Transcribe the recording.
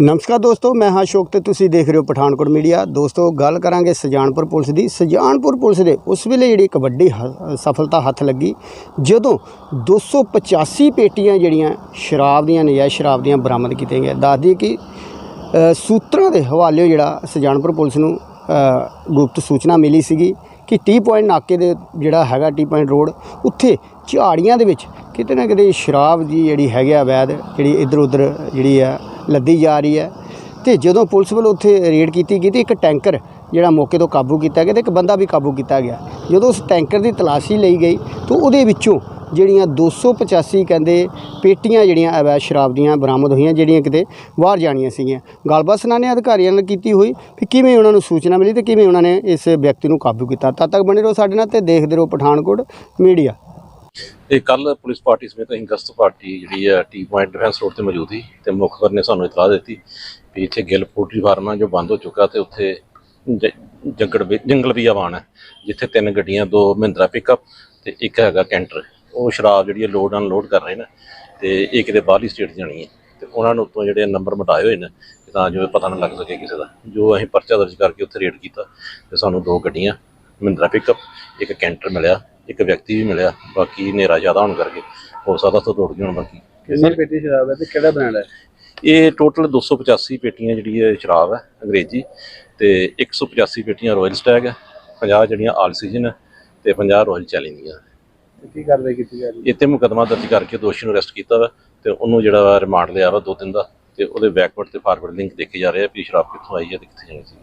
ਨਮਸਕਾਰ ਦੋਸਤੋ, ਮੈਂ ਹਾਂ ਅਸ਼ੋਕ ਤੇ ਤੁਸੀਂ ਦੇਖ ਰਹੇ ਹੋ ਪਠਾਨਕੋਟ ਮੀਡੀਆ। ਦੋਸਤੋ, ਗੱਲ ਕਰਾਂਗੇ ਸੁਜਾਨਪੁਰ ਪੁਲਿਸ ਦੀ। ਸੁਜਾਨਪੁਰ ਪੁਲਿਸ ਦੇ ਉਸ ਵੇਲੇ ਜਿਹੜੀ ਇੱਕ ਵੱਡੀ ਹ- ਸਫਲਤਾ ਹੱਥ ਲੱਗੀ, ਜਦੋਂ 285 ਪੇਟੀਆਂ ਜਿਹੜੀਆਂ, ਸ਼ਰਾਬ ਦੀਆਂ, ਨਜਾਇਜ਼ ਸ਼ਰਾਬ ਦੀਆਂ ਬਰਾਮਦ ਕੀਤੀਆਂ ਗਈਆਂ। ਦੱਸਦੀ ਕਿ ਸੂਤਰਾਂ ਦੇ ਹਵਾਲੇ ਜਿਹੜਾ ਸੁਜਾਨਪੁਰ ਪੁਲਿਸ ਨੂੰ ਗੁਪਤ ਸੂਚਨਾ ਮਿਲੀ ਸੀਗੀ ਕਿ ਟੀ ਪੁਆਇੰਟ ਨਾਕੇ ਦੇ ਜਿਹੜਾ ਹੈਗਾ ਟੀ ਪੁਆਇੰਟ ਰੋਡ, ਉੱਥੇ ਝਾੜੀਆਂ ਦੇ ਵਿੱਚ ਕਿਤੇ ਨਾ ਕਿਤੇ ਸ਼ਰਾਬ ਦੀ ਜਿਹੜੀ ਹੈਗੀ ਆ ਵੈਦ, ਜਿਹੜੀ ਇੱਧਰ ਉੱਧਰ ਜਿਹੜੀ ਆ ਲੱਦੀ ਜਾ ਰਹੀ ਹੈ। ਤੇ ਜਦੋਂ ਪੁਲਿਸ ਵੱਲੋਂ ਉੱਥੇ ਰੇਡ ਕੀਤੀ ਗਈ ਤੇ ਇੱਕ ਟੈਂਕਰ ਜਿਹੜਾ ਮੌਕੇ ਤੋਂ ਕਾਬੂ ਕੀਤਾ ਗਿਆ ਤੇ ਇੱਕ ਬੰਦਾ ਵੀ ਕਾਬੂ ਕੀਤਾ ਗਿਆ। ਜਦੋਂ ਉਸ ਟੈਂਕਰ ਦੀ ਤਲਾਸ਼ੀ ਲਈ ਗਈ ਤਾਂ ਉਹਦੇ ਵਿੱਚੋਂ ਜਿਹੜੀਆਂ 285 ਕਹਿੰਦੇ ਪੇਟੀਆਂ ਜਿਹੜੀਆਂ ਅਵੈਧ ਸ਼ਰਾਬ ਦੀਆਂ ਬਰਾਮਦ ਹੋਈਆਂ, ਜਿਹੜੀਆਂ ਕਿਤੇ ਬਾਹਰ ਜਾਣੀਆਂ ਸੀਗੀਆਂ। ਗੱਲਬਾਤ ਸੁਣਾਣੇ ਅਧਿਕਾਰੀਆਂ ਨਾਲ ਕੀਤੀ ਹੋਈ ਕਿ ਕਿਵੇਂ ਉਹਨਾਂ ਨੂੰ ਸੂਚਨਾ ਮਿਲੀ ਤੇ ਕਿਵੇਂ ਉਹਨਾਂ ਨੇ ਇਸ ਵਿਅਕਤੀ ਨੂੰ ਕਾਬੂ ਕੀਤਾ। ਤਦ ਤੱਕ ਬਣੇ ਰਹੋ ਸਾਡੇ ਨਾਲ ਤੇ ਦੇਖਦੇ ਰਹੋ ਪਠਾਨਕੋਟ ਮੀਡੀਆ। ਇਹ ਕੱਲ ਪੁਲਿਸ ਪਾਰਟੀ ਸਮੇਤ ਅਸੀਂ ਗਸਤ ਪਾਰਟੀ ਜਿਹੜੀ ਹੈ ਟੀ ਪੁਆਇੰਟ ਡਿਫੈਂਸ ਰੋਡ ਤੇ ਮੌਜੂਦ ਸੀ ਤੇ ਮੁਖਬਰ ਨੇ ਸਾਨੂੰ ਇਤਲਾਹ ਦਿੱਤੀ ਵੀ ਇੱਥੇ ਗਿੱਲ ਪੋਲਟਰੀ ਫਾਰਮ ਹੈ ਜੋ ਬੰਦ ਹੋ ਚੁੱਕਾ ਤੇ ਉੱਥੇ ਜ- ਜੰਗੜ ਵੀ- ਜੰਗਲ ਬੀਆਬਾਨ ਹੈ ਜਿੱਥੇ ਤਿੰਨ ਗੱਡੀਆਂ, ਦੋ ਮਹਿੰਦਰਾ ਪਿਕਅਪ ਤੇ ਇੱਕ ਹੈਗਾ ਕੈਂਟਰ। ਉਹ ਸ਼ਰਾਬ ਜਿਹੜੀ ਹੈ ਲੋਡ ਅਨਲੋਡ ਕਰ ਰਹੇ ਨੇ ਤੇ ਇਹ ਕਿਤੇ ਬਾਹਰਲੀ ਸਟੇਟ ਜਾਣੀ ਹੈ। ਤੇ ਉਹਨਾਂ ਨੂੰ ਉੱਤੋਂ ਜਿਹੜੇ ਨੰਬਰ ਮਟਾਏ ਹੋਏ ਨੇ, ਕਿ ਤਾਂ ਜੋ ਪਤਾ ਨਾ ਲੱਗ ਸਕੇ ਕਿਸੇ ਦਾ। ਜੋ ਅਸੀਂ ਪਰਚਾ ਦਰਜ ਕਰਕੇ ਉੱਥੇ ਰੇਡ ਕੀਤਾ ਤੇ ਸਾਨੂੰ ਦੋ ਗੱਡੀਆਂ, ਮਹਿੰਦਰਾ ਪਿਕਅਪ ਇੱਕ ਕੈਂਟਰ ਮਿਲਿਆ ਇੱਕ ਵਿਅਕਤੀ ਵੀ ਮਿਲਿਆ ਬਾਕੀ ਹਨੇਰਾ ਜ਼ਿਆਦਾ ਹੋਣ ਕਰਕੇ ਹੋ ਸਕਦਾ ਤੋਂ ਗਏ ਹੋਣ ਬਾਕੀ। ਕਿੰਨੀ ਪੇਟੀ ਸ਼ਰਾਬ ਹੈ ਤੇ ਕਿਹੜਾ ਬ੍ਰਾਂਡ ਹੈ? ਇਹ ਟੋਟਲ 285 ਪੇਟੀਆਂ ਜਿਹੜੀ ਹੈ ਸ਼ਰਾਬ ਹੈ ਅੰਗਰੇਜ਼ੀ ਤੇ 185 ਪੇਟੀਆਂ ਰਾਇਲ ਸਟੈਗ ਹੈ 50 ਜਿਹੜੀਆਂ ਆਲ ਸੀਜ਼ਨ ਤੇ 50 ਰਾਇਲ ਤੇ ਕੀ ਕਾਰਵਾਈ ਕੀਤੀ ਜਾ ਰਹੀ ਹੈ? ਇੱਥੇ ਮੁਕਦਮਾ ਦਰਜ ਕਰਕੇ ਦੋਸ਼ੀ ਨੂੰ ਅਰੈਸਟ ਕੀਤਾ ਵਾ ਤੇ ਉਹਨੂੰ ਜਿਹੜਾ ਰਿਮਾਂਡ ਲਿਆ ਵਾ ਦੋ ਦਿਨ ਦਾ ਤੇ ਉਹਦੇ ਬੈਕਵਰਡ ਤੇ ਫਾਰਵਰਡ ਲਿੰਕ ਦੇਖੇ ਜਾ ਰਹੇ ਆ ਵੀ ਸ਼ਰਾਬ ਕਿੱਥੋਂ ਆਈ ਹੈ ਤੇ ਕਿੱਥੇ ਜਾਣੀ ਸੀ।